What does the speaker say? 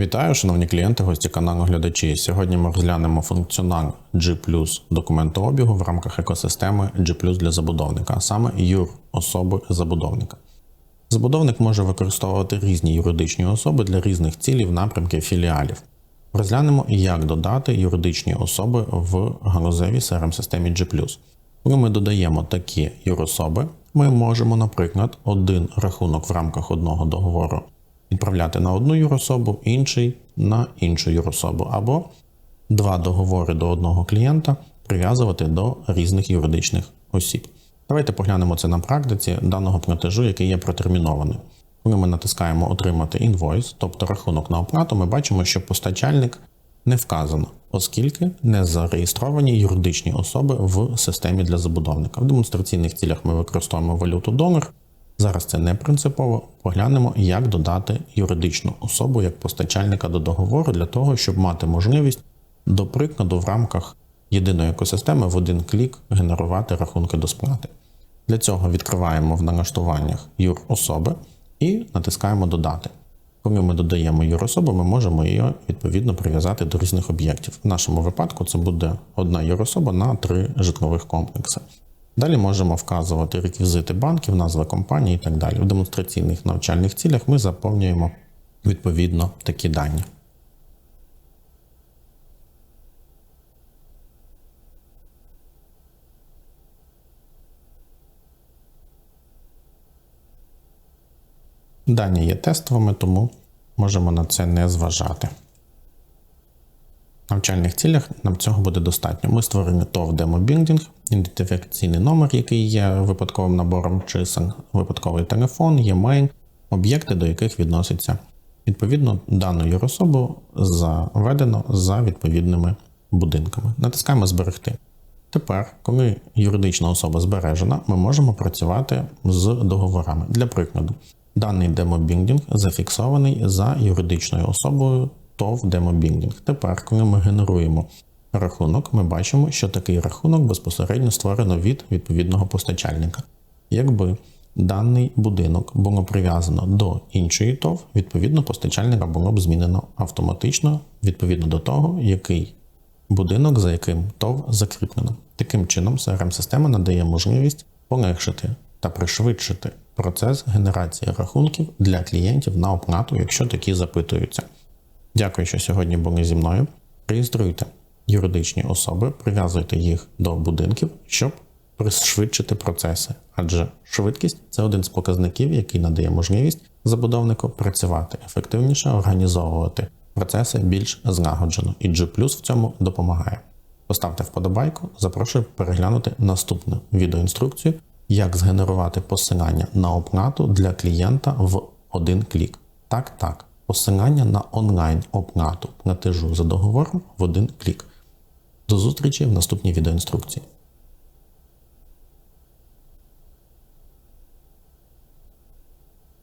Вітаю, шановні клієнти, гості каналу глядачі. Сьогодні ми розглянемо функціонал G документообігу в рамках екосистеми G для забудовника, а саме юр особи забудовника. Забудовник може використовувати різні юридичні особи для різних цілів, напрямків філіалів. Розглянемо, як додати юридичні особи в галузевій crm системі G. Коли ми додаємо такі юрособи, ми можемо, наприклад, один рахунок в рамках одного договору відправляти на одну юрособу, інший на іншу юрособу, або два договори до одного клієнта прив'язувати до різних юридичних осіб. Давайте поглянемо це на практиці даного платежу, який є протермінований. Коли ми натискаємо Отримати інвойс, тобто рахунок на оплату, ми бачимо, що постачальник не вказано, оскільки не зареєстровані юридичні особи в системі для забудовника. В демонстраційних цілях ми використовуємо валюту долар. Зараз це не принципово. Поглянемо, як додати юридичну особу як постачальника до договору для того, щоб мати можливість, до прикладу, в рамках єдиної екосистеми в один клік генерувати рахунки до сплати. Для цього відкриваємо в налаштуваннях юр-особи і натискаємо Додати. Коли ми додаємо юрособу, ми можемо її відповідно прив'язати до різних об'єктів. В нашому випадку це буде одна юрособа на три житлових комплекси. Далі можемо вказувати реквізити банків, назви компанії і так далі. В демонстраційних навчальних цілях ми заповнюємо відповідно такі дані. Дані є тестовими, тому можемо на це не зважати. Навчальних цілях нам цього буде достатньо. Ми створені ТОВ демобілдинг, ідентифікаційний номер, який є випадковим набором чисел, випадковий телефон, e-mail, об'єкти, до яких відноситься. Відповідно, дану юрособу заведено за відповідними будинками. Натискаємо Зберегти. Тепер, коли юридична особа збережена, ми можемо працювати з договорами. Для прикладу, даний демобілдинг зафіксований за юридичною особою ТОВ демобілдинг. Тепер, коли ми генеруємо рахунок, ми бачимо, що такий рахунок безпосередньо створено від відповідного постачальника. Якби даний будинок було прив'язано до іншої ТОВ, відповідно, постачальника було б змінено автоматично відповідно до того, який будинок, за яким ТОВ закріплено. Таким чином, crm система надає можливість полегшити та пришвидшити процес генерації рахунків для клієнтів на оплату, якщо такі запитуються. Дякую, що сьогодні були зі мною. Реєструйте юридичні особи, прив'язуйте їх до будинків, щоб пришвидшити процеси, адже швидкість це один з показників, який надає можливість забудовнику працювати ефективніше, організовувати процеси більш злагоджено, і G в цьому допомагає. Поставте вподобайку, запрошую переглянути наступну відеоінструкцію, як згенерувати посилання на оплату для клієнта в один клік. Так, так посилання на онлайн обнату платежу за договором в один клік. До зустрічі в наступній відеоінструкції.